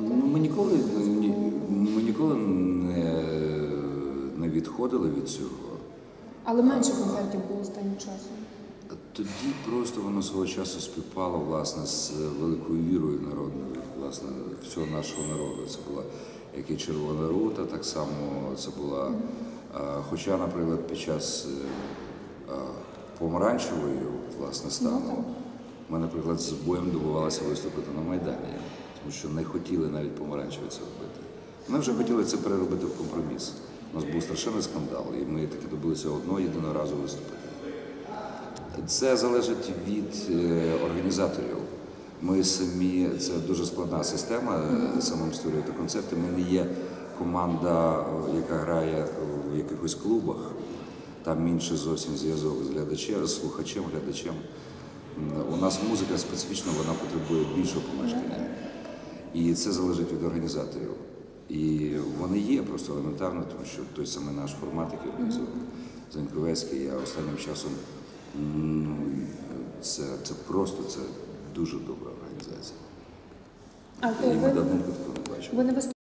Ну, ми ніколи, ні, ми ніколи не, не відходили від цього. Але менше концертів було останнім часом. Тоді просто воно свого часу співпало власне з великою вірою народною, власне, всього нашого народу. Це була як і Червона рута, так само це була. Хоча, наприклад, під час помаранчевої власне стану ми, наприклад, з боєм добувалися виступити на Майдані, тому що не хотіли навіть помаранчеві це робити. Ми вже хотіли це переробити в компроміс. У нас був страшенний скандал, і ми таки добилися одного єдиного разу виступити. Це залежить від е, організаторів. Ми самі, це дуже складна система е, самим створювати концерти. Ми не є команда, е, яка грає в якихось клубах. Там інший зовсім зв'язок з глядачем, з слухачем, глядачем. У нас музика специфічна, вона потребує більшого помешкання. І це залежить від організаторів. І вони є просто елементарно, тому що той самий наш формат, який організований Заньковецький, я останнім часом ну, це, це просто це дуже добра організація. А І ми давно давненько такого не бачили. ви не